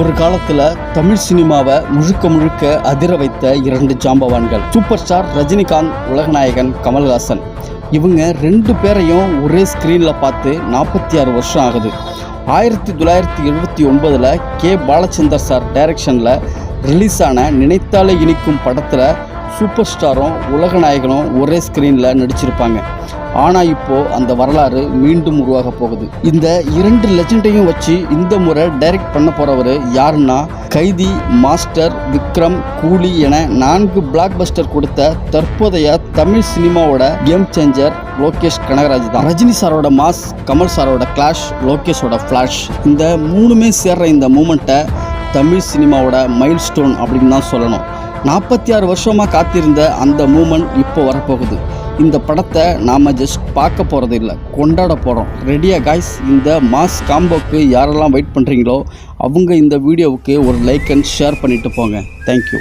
ஒரு காலத்துல தமிழ் சினிமாவை முழுக்க முழுக்க அதிர வைத்த இரண்டு ஜாம்பவான்கள். சூப்பர் ஸ்டார் ரஜினிகாந்த் உலகநாயகன் கமல்ஹாசன். இவங்க ரெண்டு பேரையும் ஒரே ஸ்க்ரீனில் பார்த்து நாற்பத்தி ஆறு வருஷம் ஆகுது. ஆயிரத்தி தொள்ளாயிரத்தி எழுபத்தி ஒன்பதில் கே. பாலச்சந்தர் சார் டைரக்ஷனில் ரிலீஸ் ஆன நினைத்தாலே இனிக்கும் படத்தில் சூப்பர் ஸ்டாரும் உலகநாயகனும் ஒரே ஸ்க்ரீனில் நடிச்சிருப்பாங்க. ஆனால் இப்போ அந்த வரலாறு மீண்டும் உருவாக போகுது. இந்த இரண்டு லெஜண்டையும் வச்சு இந்த முறை டைரக்ட் பண்ண போகிறவர் யாருன்னா கைதி மாஸ்டர் விக்ரம் கூலி என நான்கு பிளாக் பஸ்டர் கொடுத்த தற்போதைய தமிழ் சினிமாவோட கேம் சேஞ்சர் லோகேஷ் கனகராஜ் தான். ரஜினி சாரோட மாஸ் கமல் சாரோட கிளாஷ் லோகேஷோட ஃப்ளாஷ் இந்த மூணுமே சேர்ற இந்த மூமெண்ட்டை தமிழ் சினிமாவோட மைல் ஸ்டோன் அப்படின்னு தான் சொல்லணும். நாற்பத்தி ஆறு வருஷமாக காத்திருந்த அந்த மூமெண்ட் இப்போ வரப்போகுது. இந்த படத்தை நாம் ஜஸ்ட் பார்க்க போகிறது இல்லை. கொண்டாட போகிறோம் ரெடியா காய்ஸ் இந்த மாஸ் காம்போக்கு யாரெல்லாம் வெயிட் பண்ணுறீங்களோ அவங்க இந்த வீடியோவுக்கு ஒரு லைக் அண்ட் ஷேர் பண்ணிவிட்டு போங்க. தேங்க்யூ